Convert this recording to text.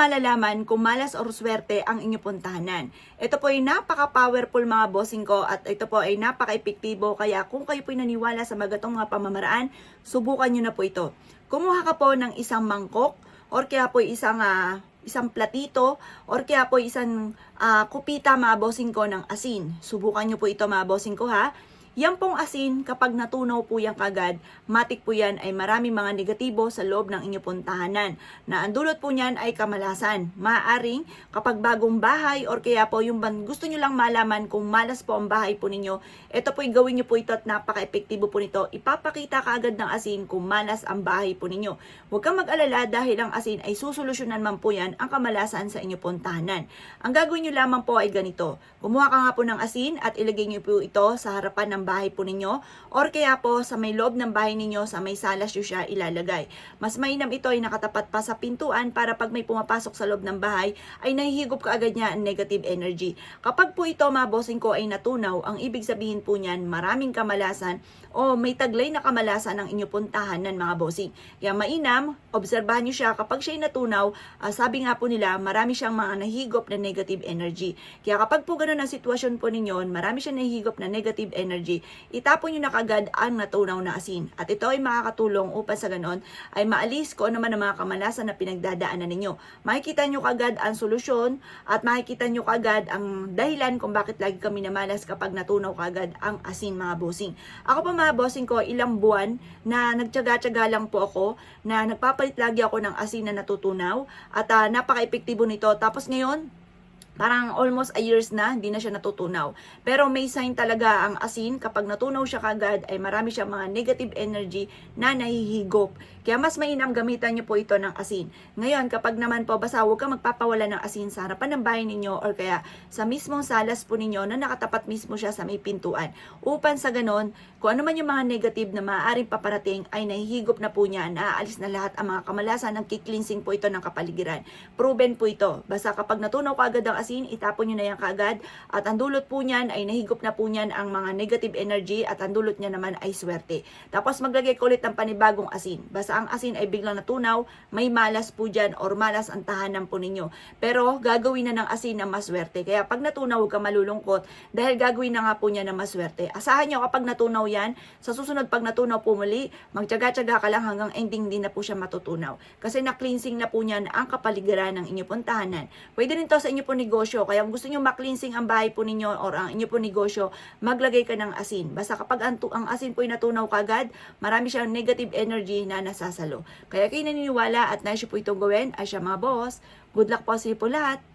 malalaman kung malas or swerte ang inyong puntahanan? Ito po ay napaka-powerful mga bossing ko at ito po ay napaka-epektibo kaya kung kayo po ay naniwala sa magatong mga pamamaraan, subukan nyo na po ito. Kumuha ka po ng isang mangkok or kaya po isang ah, isang platito or kaya po isang ah, kupita mga bossing ko ng asin. Subukan nyo po ito mga bossing ko ha. Yan pong asin, kapag natunaw po yan kagad, matik po yan ay maraming mga negatibo sa loob ng inyong pong tahanan. Na ang dulot po niyan ay kamalasan. Maaring kapag bagong bahay or kaya po yung gusto nyo lang malaman kung malas po ang bahay po ninyo, ito po gawin nyo po ito at napaka-epektibo po nito. Ipapakita kaagad ng asin kung malas ang bahay po ninyo. Huwag kang mag-alala dahil ang asin ay susolusyonan man po yan ang kamalasan sa inyong pong tahanan. Ang gagawin nyo lamang po ay ganito. Kumuha ka nga po ng asin at ilagay nyo po ito sa harapan ng bahay po ninyo or kaya po sa may loob ng bahay ninyo sa may salas nyo siya ilalagay. Mas mainam ito ay nakatapat pa sa pintuan para pag may pumapasok sa loob ng bahay ay nahihigop ka agad niya ang negative energy. Kapag po ito mga bossing ko ay natunaw, ang ibig sabihin po niyan maraming kamalasan o may taglay na kamalasan ang inyong puntahan ng mga bossing. Kaya mainam, obserbahan nyo siya kapag siya'y natunaw, ah, sabi nga po nila, marami siyang mga nahigop na negative energy. Kaya kapag po ganun ang sitwasyon po ninyo, marami siyang nahihigop na negative energy, itapon nyo na kagad ang natunaw na asin. At ito ay makakatulong upang sa ganon ay maalis ko naman ang mga kamalasan na pinagdadaanan ninyo. Makikita nyo kagad ang solusyon at makikita nyo kagad ang dahilan kung bakit lagi kami namalas kapag natunaw kagad ang asin mga bossing. Ako pa mga bossing ko, ilang buwan na nagtyaga-tyaga lang po ako na nagpapalit lagi ako ng asin na natutunaw at ah, napaka-epektibo nito. Tapos ngayon, parang almost a years na, hindi na siya natutunaw. Pero may sign talaga ang asin, kapag natunaw siya kagad, ay marami siyang mga negative energy na nahihigop. Kaya mas mainam gamitan niyo po ito ng asin. Ngayon, kapag naman po, basta huwag ka magpapawala ng asin sa harapan ng bahay ninyo or kaya sa mismong salas po ninyo na nakatapat mismo siya sa may pintuan. Upan sa ganon, kung ano man yung mga negative na maaaring paparating ay nahihigop na po niya, naaalis na lahat ang mga kamalasan ng kiklinsing po ito ng kapaligiran. Proven po ito. Basta kapag natunaw ka agad ang asin, itapon nyo na yan kaagad at ang dulot po niyan ay nahigop na po niyan ang mga negative energy at ang dulot niya naman ay swerte. Tapos maglagay ko ulit ng panibagong asin. Basta ang asin ay biglang natunaw, may malas po dyan or malas ang tahanan po ninyo. Pero gagawin na ng asin na maswerte. Kaya pag natunaw, huwag ka malulungkot dahil gagawin na nga po niya na maswerte. Asahan nyo kapag natunaw yan, sa susunod pag natunaw po muli, magtyaga-tyaga ka lang hanggang ending din na po siya matutunaw. Kasi na-cleansing na po niyan ang kapaligiran ng inyo pong tahanan. Pwede rin to sa inyo po negosyo. Kaya kung gusto nyo ma-cleansing ang bahay po ninyo or ang inyo po negosyo, maglagay ka ng asin. Basta kapag ang, ang asin po ay natunaw kagad, marami siyang negative energy na nasasalo. Kaya kayo naniniwala at nais po itong gawin, ay siya mga boss. Good luck po sa iyo po lahat.